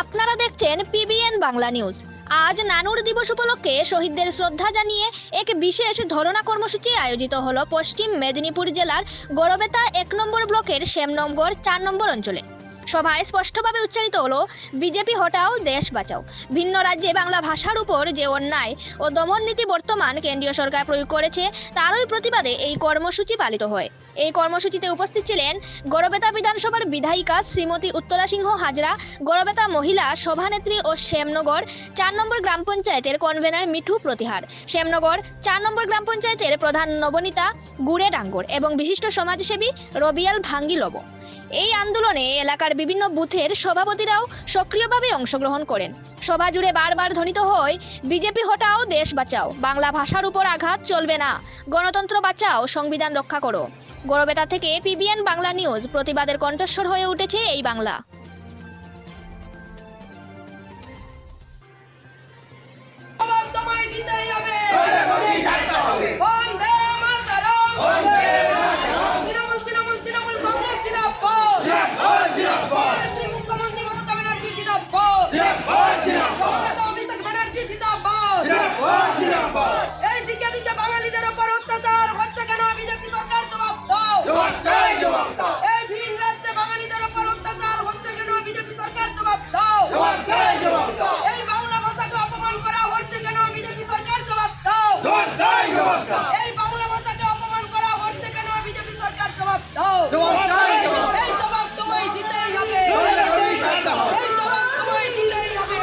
আপনারা দেখছেন PBN Bangla news. আজ নানুর দিবস উপলক্ষে শহীদদের শ্রদ্ধা জানিয়ে এক বিশেষ ধরনা কর্মসূচি আয়োজিত হলো পশ্চিম মেদিনীপুর জেলার গড়বেতা এক নম্বর ব্লকের শ্যামনগর চার নম্বর অঞ্চলে। সভায় স্পষ্টভাবে উচ্চারিত হলো, বিজেপি, হটাও, দেশ বাঁচাও। ভিন্ন রাজ্যে বাংলা ভাষার উপর যে অন্যায় ও দমন নীতি বর্তমান কেন্দ্রীয় সরকার প্রয়োগ করেছে, তারই প্রতিবাদে এই কর্মসূচি পালিত হয়। এই কর্মসূচিতে উপস্থিত ছিলেন গড়বেতা বিধানসভার বিধায়িকা শ্রীমতী উত্তরা সিংহ হাজরা, গড়বেতা মহিলা সভানেত্রী ও শ্যামনগর চার নম্বর গ্রাম পঞ্চায়েতের কনভেনার মিঠু প্রতিহার, শ্যামনগর চার নম্বর গ্রাম পঞ্চায়েতের প্রধান নবনীতা, গুড়ে ডাঙ্গর এবং বিশিষ্ট সমাজসেবী রবিয়াল ভাঙ্গি লব এই আন্দোলনে এলাকার বিভিন্ন বুথের সভাপতিরাও সক্রিয়ভাবে অংশগ্রহণ করেন সভা জুড়ে বারবার ধ্বনিত হয় বিজেপি হটাও দেশ বাঁচাও বাংলা ভাষার উপর আঘাত চলবে না গণতন্ত্র বাঁচাও সংবিধান রক্ষা করো গড়বেতা থেকে পিবিএন বাংলা নিউজ প্রতিবাদের কণ্ঠস্বর হয়ে উঠেছে এই বাংলা জবাব দিতেই হবে এই বাংলা ভাষাকে অপমান করা হচ্ছে কেন? বিজেপি সরকার জবাব দাও। এই জবাব তোমায় দিতেই হবে। এই জবাব তোমায় দিতেই হবে।